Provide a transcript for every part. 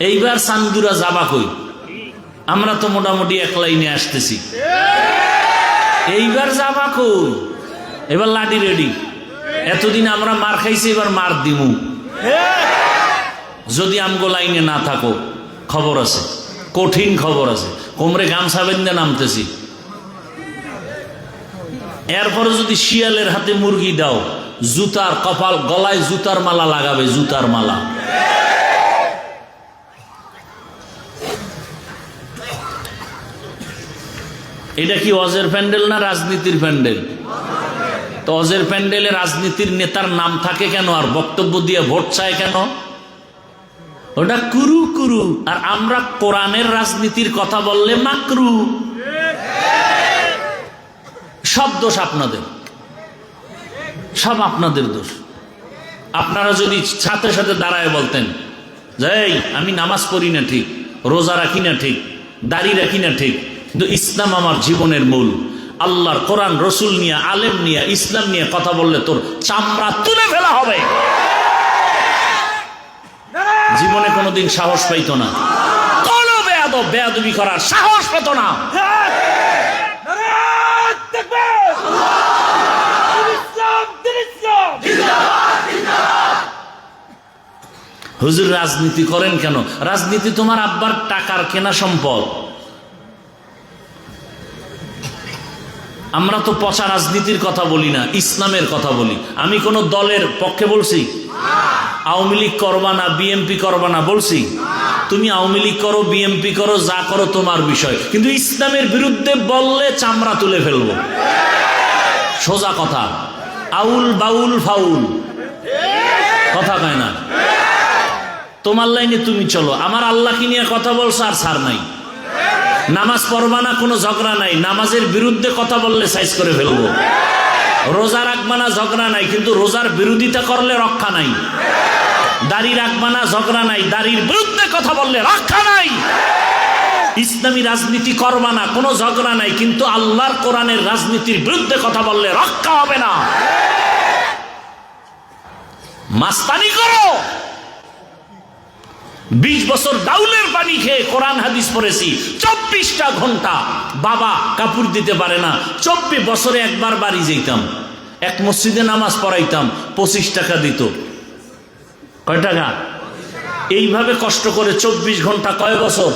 এইবার চান্দুরা যাবা কই? আমরা তো মোটামুটি এক লাইনে আসতেছি। এইবার যাবা কই? এবার লাডি রেডি। এতদিন আমরা মার খাইছি, এবার মার দিমু। যদি আমগো লাইনে না থাকো, খবর আছে। কঠিন খবর আছে। কোমরে গামছা বেঁধে নামতেছি। এরপরে যদি শিয়ালের হাতে মুরগি দাও, জুতার কপাল, গলায় জুতার মালা লাগাবে, জুতার মালা। এটা কি অজের প্যান্ডেল না রাজনীতির প্যান্ডেল? তো অজের প্যান্ডেলে রাজনীতির নেতার নাম থাকে কেন? আর বক্তব্য দিয়ে ভোট চায় কেন? ওটা কুরু কুরু। আর আমরা কোরআনের রাজনীতির কথা বললে মাকরু। সব দোষ আপনাদের। সব আপনাদের দোষ। আপনারা যদি সাথে সাথে দাঁড়ায় বলতেন যে "এই, আমি নামাজ পড়ি না ঠিক রোজা রাখি না ঠিক দাড়ি রাখি না ঠিক কিন্তু ইসলাম আমার জীবনের মূল। আল্লাহর কোরআন, রসুল নিয়ে, আলেম নিয়ে, ইসলাম নিয়ে কথা বললে তোর চামড়া তুলে ফেলা হবে। জীবনে কোনোদিন সাহস পাইত না। কোন বেয়াদ বেয়াদবি করার সাহস পেত না। হুজুর, রাজনীতি করেন কেন? রাজনীতি তোমার আব্বার টাকার কেনা সম্পদ। আমরা তো পচা রাজনীতির কথা বলি না, ইসলামের কথা বলি। আমি কোন দলের পক্ষে বলছি? আওয়ামী লীগ করবা না বিএমপি করবা না, বলছি? তুমি আওয়ামী লীগ করো বিএমপি করো, যা করো তোমার বিষয়। কিন্তু ইসলামের বিরুদ্ধে বললে চামড়া তুলে ফেলব। সোজা কথা। আউল বাউল ফাউল। কথা কয় না? তোমার লাইনে তুমি চলো। আমার আল্লাহকে নিয়ে কথা বলছো আর সার নাই। নামাজ পড়বা না, কোনো ঝগড়া নাই। নামাজের বিরুদ্ধে কথা বললে সাইজ করে ফেলব। রোজা রাখবা না, ঝগড়া নাই, কিন্তু রোজার বিরোধিতা করলে রক্ষা নাই। দাড়ি রাখবা না, ঝগড়া নাই। দাড়ির বিরুদ্ধে কথা বললে রক্ষা নাই। ইসলামী রাজনীতি করবা না, কোনো ঝগড়া নাই, কিন্তু আল্লাহর কোরআনের রাজনীতির বিরুদ্ধে কথা বললে রক্ষা হবে না। মাস্তানি করো! বিশ বছর ডাউলের পানি খেয়ে কোরআন হাদিস পড়েছি, চব্বিশটা ঘণ্টা বাবা কাপড় দিতে পারে না, চব্বিশ বছরে একবার বাড়ি যেতাম, এক মসজিদে নামাজ পড়াইতাম, পঁচিশ টাকা দিত। কয় টাকা? এইভাবে কষ্ট করে চব্বিশ ঘণ্টা কয় বছর?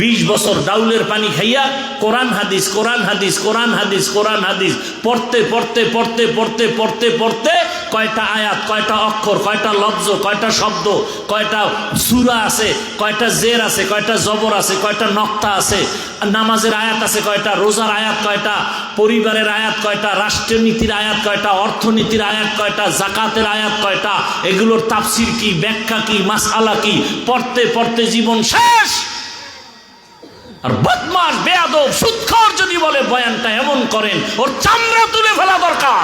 বিশ বছর ডাউলের পানি খাইয়া কোরআন হাদিস কোরআন হাদিস কোরআন হাদিস কোরআন হাদিস, পড়তে পড়তে পড়তে পড়তে পড়তে পড়তে কয়টা আয়াত, কয়টা অক্ষর, কয়টা লব্জ, কয়টা শব্দ, কয়টা সুরা আছে, কয়টা জের আছে, কয়টা জবর আছে, কয়টা নক্তা আছে, নামাজের আয়াত আছে কয়টা, রোজার আয়াত কয়টা, পরিবারের আয়াত কয়টা, রাষ্ট্রনীতির আয়াত কয়টা, অর্থনীতির আয়াত কয়টা, জাকাতের আয়াত কয়টা, এগুলোর তাফসির কি, ব্যাখ্যা কি মাসালা কি? পড়তে পড়তে জীবন শেষ! আর বদমাস বেয়াদব সুৎখর যদি বলে বয়ানটা এমন করেন ওর চামড়া তুলে ফেলা দরকার।